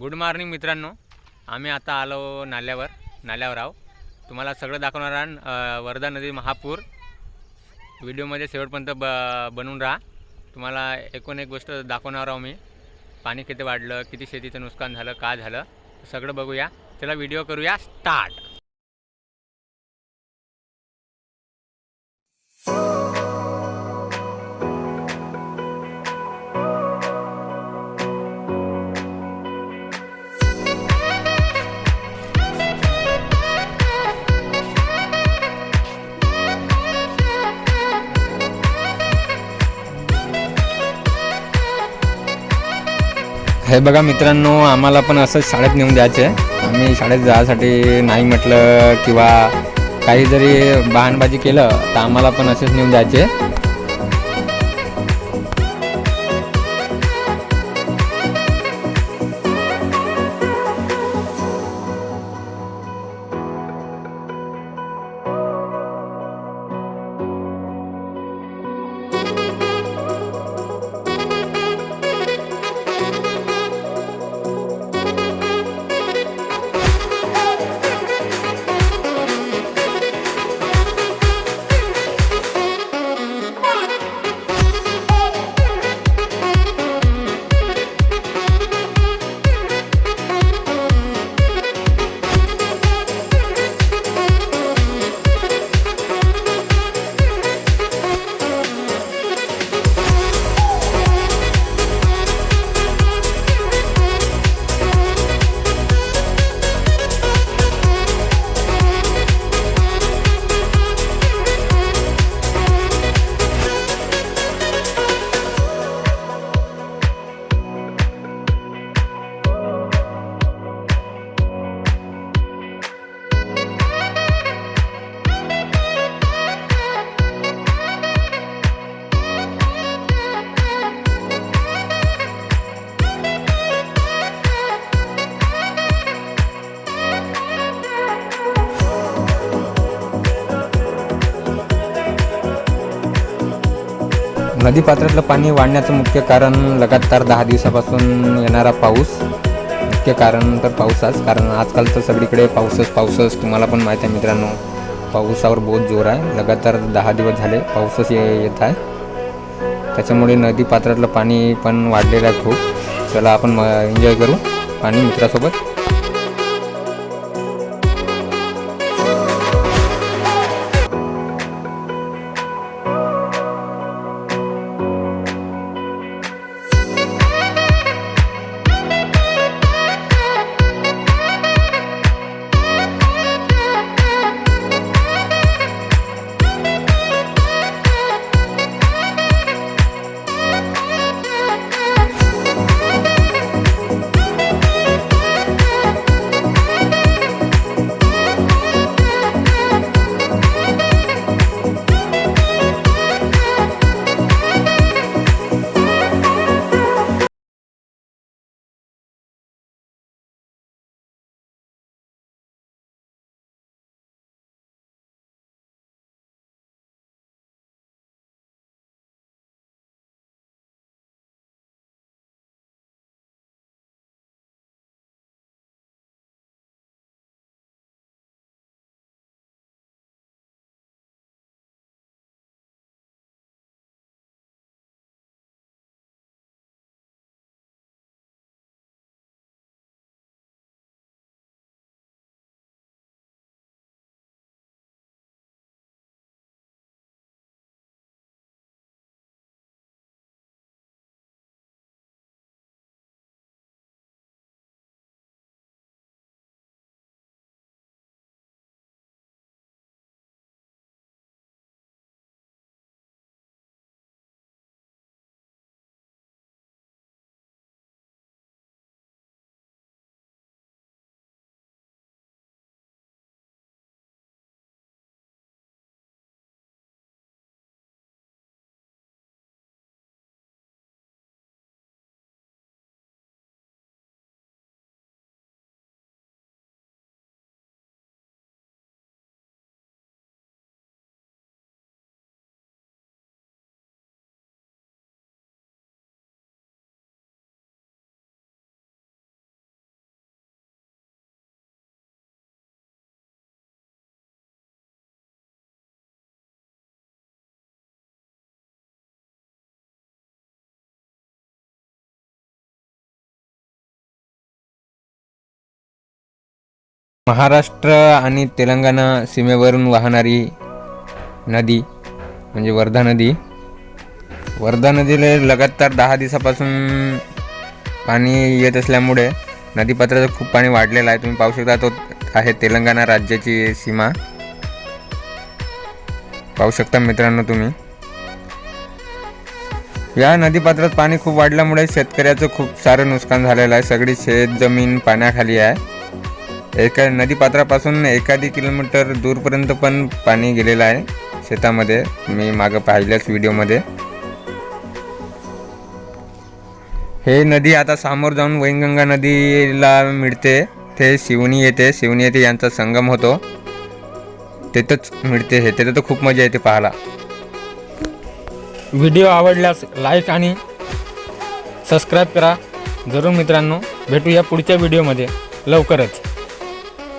Good morning मित्रांनो. आम्ही आता आलो नाल्यावर. नाल्यावर आहो. तुम्हाला सगळं दाखवणार आहे वर्धा नदी महापूर. व्हिडिओमध्ये शेवटपर्यंत ब बनवून राहा. तुम्हाला एकूण एक गोष्ट दाखवणार आहो मी. पाणी किती वाढलं किती शेतीचं नुकसान झालं काय झालं सगळं बघूया. चला व्हिडिओ करूया स्टार्ट. हे बघा मित्रांनो आम्हाला पण असं शाळेत नेऊन द्यायचं. आहे आम्ही शाळेत जायसाठी नाही म्हटलं किंवा काही जरी बहानबाजी केलं तर आम्हाला पण असेच नेऊन द्यायचे. नदीपात्रातलं पाणी वाढण्याचं मुख्य कारण लगातार दहा दिवसापासून येणारा पाऊस. मुख्य कारण तर पाऊसच कारण आजकाल तर सगळीकडे पाऊसच पाऊसच. तुम्हाला पण माहीत आहे मित्रांनो पावसावर बहुत जोर आहे. लगातार दहा दिवस झाले पाऊसच ये येत आहे. त्याच्यामुळे नदीपात्रातलं पाणी पण वाढलेलं आहे खूप. चला आपण एन्जॉय करू. पाणी मित्रासोबत महाराष्ट्र आणि तेलंगणा सीमेवरून वाहणारी नदी म्हणजे वर्धा नदी. वर्धा नदीला लगातार दहा दिवसापासून पाणी येत असल्यामुळे नदीपात्राचं खूप पाणी वाढलेलं आहे. तुम्ही पाहू शकता तो आहे तेलंगणा राज्याची सीमा. पाहू शकता मित्रांनो तुम्ही. या नदीपात्रात पाणी खूप वाढल्यामुळे शेतकऱ्याचं खूप सारं नुकसान झालेलं आहे. सगळी शेत जमीन पाण्याखाली आहे. एका नदीपात्रापासून एखादी किलोमीटर दूरपर्यंत पण पाणी गेलेलं आहे शेतामध्ये. मी मागं पाहिल्याच व्हिडिओमध्ये. हे नदी आता समोर जाऊन वैनगंगा नदीला मिळते. ते शिवणी येते. शिवणी येते यांचा संगम होतो. तिथंच मिळते हे. तिथं तर खूप मजा येते पाहायला. व्हिडिओ आवडल्यास लाईक आणि सबस्क्राईब करा. जरूर मित्रांनो भेटूया पुढच्या व्हिडिओमध्ये. लवकरच.